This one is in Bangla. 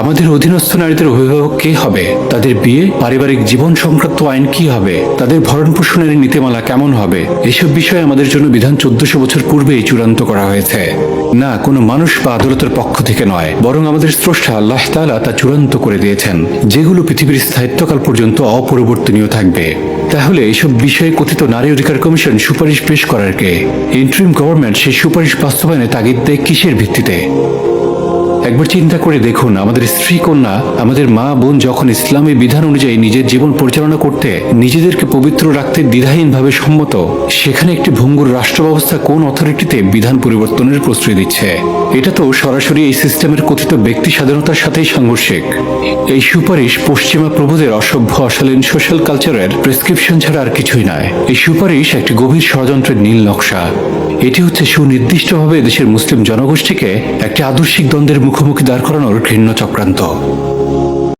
আমাদের অধীনস্থ নারীদের অভিভাবক কে হবে? তাদের বিয়ে, পারিবারিক জীবন সংক্রান্ত আইন কি হবে? তাদের ভরণ পোষণের নীতিমালা কেমন হবে? এসব বিষয়ে আমাদের জন্য বিধান চোদ্দশো বছর পূর্বেই চূড়ান্ত করা হয়েছে। না, কোনো মানুষ বা আদালতের পক্ষ থেকে নয়। বরং আমাদের স্রষ্টা আল্লাহ তাআলা তা চূড়ান্ত করে দিয়েছেন। যেগুলো পৃথিবীর স্থায়িত্বকাল পর্যন্ত অপরিবর্তনীয় থাকবে। তাহলে এসব বিষয়ে কথিত নারী অধিকার কমিশন সুপারিশ পেশ করার কে? ইন্টারিম গভর্নমেন্ট সেই সুপারিশ বাস্তবায়নে তাগিদ দেয় কিসের ভিত্তিতে? একবার চিন্তা করে দেখুন, আমাদের স্ত্রী কন্যা আমাদের মা বোন যখন ইসলামী বিধান অনুযায়ী নিজের জীবন পরিচালনা করতে নিজেদেরকে পবিত্র রাখতে দ্বিধাহীনভাবে সম্মত, সেখানে একটি ভঙ্গুর রাষ্ট্র ব্যবস্থা কোন অথরিটিতে বিধান পরিবর্তনের প্রশ্রয় দিচ্ছে? এটা তো সরাসরি এই সিস্টেমের কথিত ব্যক্তি স্বাধীনতার সাথেই সাংঘর্ষিক। এই সুপারিশ পশ্চিমা প্রভুদের অসভ্য, অশালীন সোশ্যাল কালচারের প্রেসক্রিপশন ছাড়া আর কিছুই নয়। এই সুপারিশ একটি গভীর ষড়যন্ত্রের নীল নকশা। এটি হচ্ছে সুনির্দিষ্টভাবে দেশের মুসলিম জনগোষ্ঠীকে একটি আদর্শিক দ্বন্দ্বের মুখোমুখি দাঁড় করানোর ঘৃণ্য চক্রান্ত।